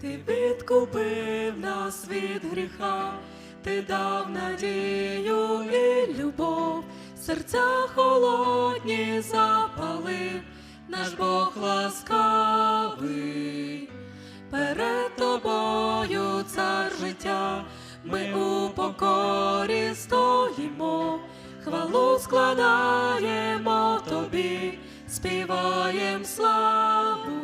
Ти відкупив нас від гріха, ти дав надію і любов, серця холодні запалив, наш Бог ласкавий. Перед тобою цар життя, ми у покорі стоїмо, хвалу складаємо тобі, співаєм славу,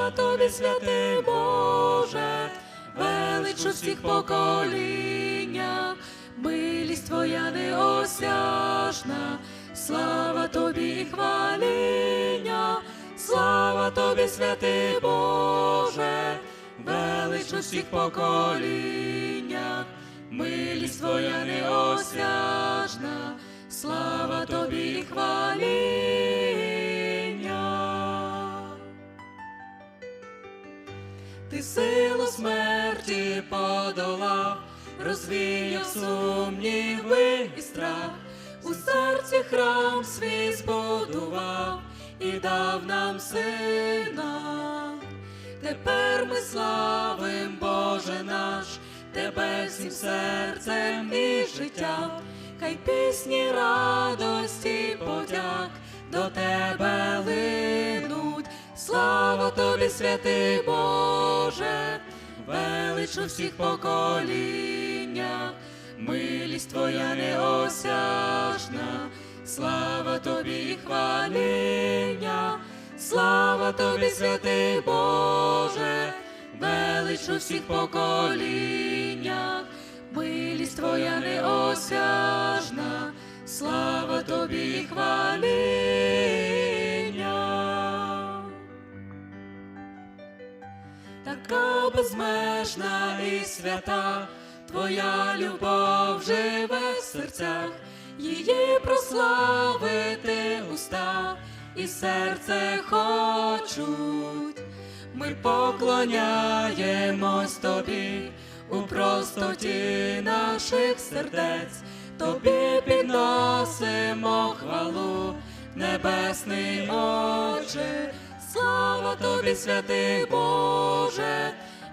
слава тобі, святий Боже, велич у всіх поколіннях, милість твоя неосяжна, слава тобі і хваління. Слава тобі, святий Боже, велич у всіх поколіннях, милість твоя неосяжна, слава тобі і хваління. Ти силу смерті подолав, розвіяв сумніви і страх, у серці храм свій збудував і дав нам сина. Тепер ми славим, Боже наш, Тебе всім серцем і життям, хай пісні радості подяк до Тебе линуть. Тобі, святий Боже, велич у всіх поколіннях, милість Твоя неосяжна, слава тобі і хваління, слава тобі, святий Боже, велич у всіх поколіннях, милість Твоя неосяжна, слава тобі і хваління. Така безмежна і свята, Твоя любов живе в серцях, її прославити уста. І серце хочуть. Ми поклоняємось тобі. У простоті наших сердець, тобі підносимо хвалу, небесний Отче, слава тобі, святий Боже,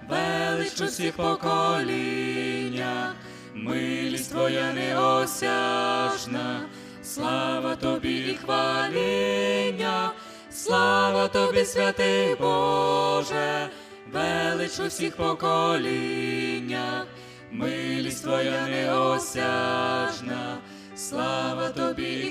велич у всіх поколіннях, милість твоя неосяжна, слава тобі і хваління, слава тобі, святий Боже, велич у всіх поколіннях, милість твоя неосяжна, слава тобі.